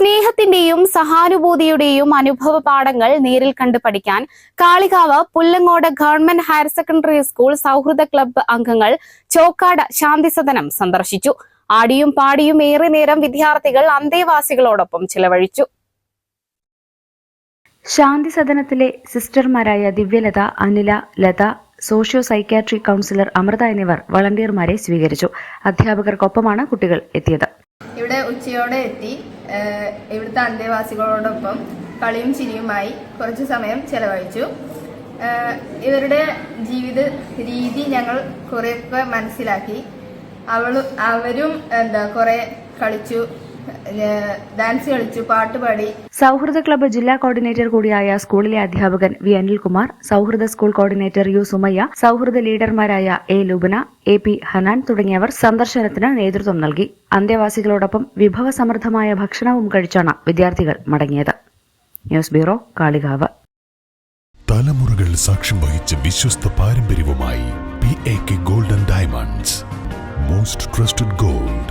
സ്നേഹത്തിന്റെയും സഹാനുഭൂതിയുടെയും അനുഭവ പാഠങ്ങൾ നേരിൽ കണ്ട് പഠിക്കാൻ Kalikavu Pullangode government higher secondary school സൗഹൃദ ക്ലബ്ബ് അംഗങ്ങൾ ചോക്കാട് ശാന്തിസദനം സന്ദർശിച്ചു. ആടിയും പാടിയും ഏറെ നേരം വിദ്യാർത്ഥികൾ അന്തേവാസികളോടൊപ്പം ചിലവഴിച്ചു. ശാന്തി സദനത്തിലെ സിസ്റ്റർമാരായ Divyalatha Anila Latha socio psychiatry counsellor Amritha എന്നിവർ വളണ്ടിയർമാരെ സ്വീകരിച്ചു. അധ്യാപകർക്കൊപ്പമാണ് കുട്ടികൾ എത്തിയത്. ഇവിടെ ഉച്ചയോടെ എത്തി. ഇവിടുത്തെ അന്തേവാസികളോടൊപ്പം കളിയും ചിരിയുമായി കുറച്ച് സമയം ചെലവഴിച്ചു. ഇവരുടെ ജീവിത രീതി ഞങ്ങൾ കുറേയൊക്കെ മനസ്സിലാക്കി. അവൾ അവരും എന്താ കുറേ കളിച്ചു. ഡാൻസ് കളിച്ചു പാട്ട് പാടി. സൗഹൃദ ക്ലബ്ബ് ജില്ലാ കോർഡിനേറ്റർ കൂടിയായ സ്കൂളിലെ അധ്യാപകൻ വി അനിൽകുമാർ സൗഹൃദ സ്കൂൾ കോർഡിനേറ്റർ യു സുമയ്യ സൗഹൃദ ലീഡർമാരായ A Lubana A P Hanan തുടങ്ങിയവർ സന്ദർശനത്തിന് നേതൃത്വം നൽകി. അന്തേവാസികളോടൊപ്പം വിഭവസമൃദ്ധമായ ഭക്ഷണവും കഴിച്ചാണ് വിദ്യാർത്ഥികൾ മടങ്ങിയത്. News bureau Kalikavu. തലമുറകൾ സാക്ഷ്യം വഹിച്ച വിശ്വസ്ത പാരമ്പര്യവുമായി P A K golden diamonds most trusted gold